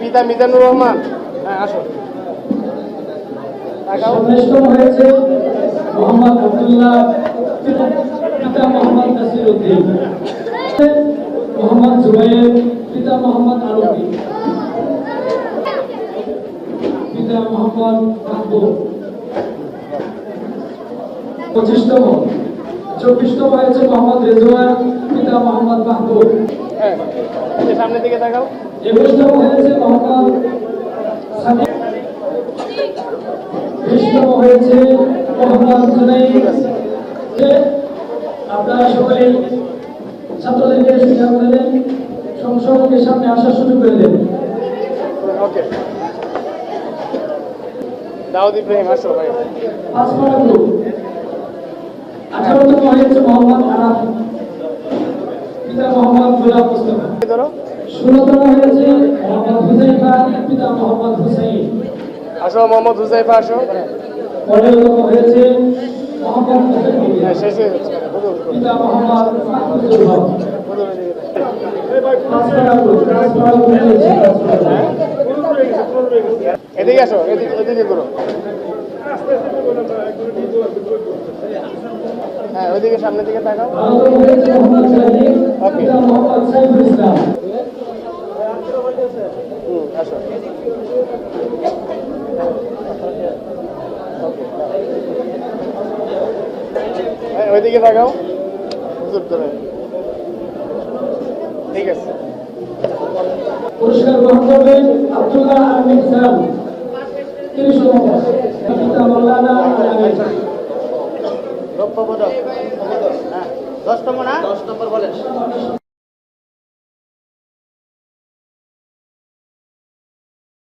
পিতা মিজানুর রহমান। হ্যাঁ আসো। তাকাও। সন্তুষ্ট হয়েছে মোহাম্মদ আব্দুল্লাহ, পিতা মোহাম্মদ নাসির উদ্দিন মোহাম্মদ জুবাইর, পিতা মোহাম্মদ আলমী পিতা মোহাম্মদ মাহবুব। পঁচিশতম। চব্বিশতম হয়েছে মোহাম্মদ রেজওয়ান পিতা মোহাম্মদ মাহবুব। হ্যাঁ সামনের দিকে তাকাও। একুশতম হয়েছে মোহাম্মদ বিশতম হয়েছে মোহাম্মদ জুনাইদ আপনারা সকলেই ছাত্রদেরকে শিক্ষা করে দেন সংসদের সামনে আসার সুযোগ করে দেন ওকে। দাউদ ইব্রাহিম আসো ভাই। পাঁচ নম্বর গ্রুপ আঠারোতম হয়েছে মোহাম্মদ আরাফ পিতা মোহাম্মদ গোলাপ মুস্তফা ষোলতম হয়েছে মোহাম্মদ হুজাইফা পিতা মোহাম্মদ হুসাইন। আসো মোহাম্মদ হুজাইফা আসো। পনেরোতম হয়েছে মোহাম্মদ মুহিউদ্দিন। হ্যাঁ। পিতা মোহাম্মদ এদিকে আসো এদিকে এদিকে করো। হ্যাঁ ওইদিকে সামনের দিকে তাকাও। ওকে। হুম, আসো। হ্যাঁ ওইদিকে তাকাও। হুজুর ঠিক আছে। পুরস্কার গ্রহণ করবেন আব্দুল্লাহ আহমেদ রৌপ্য পদক হ্যাঁ দশ নম্বর না? দশ নম্বর বলেন।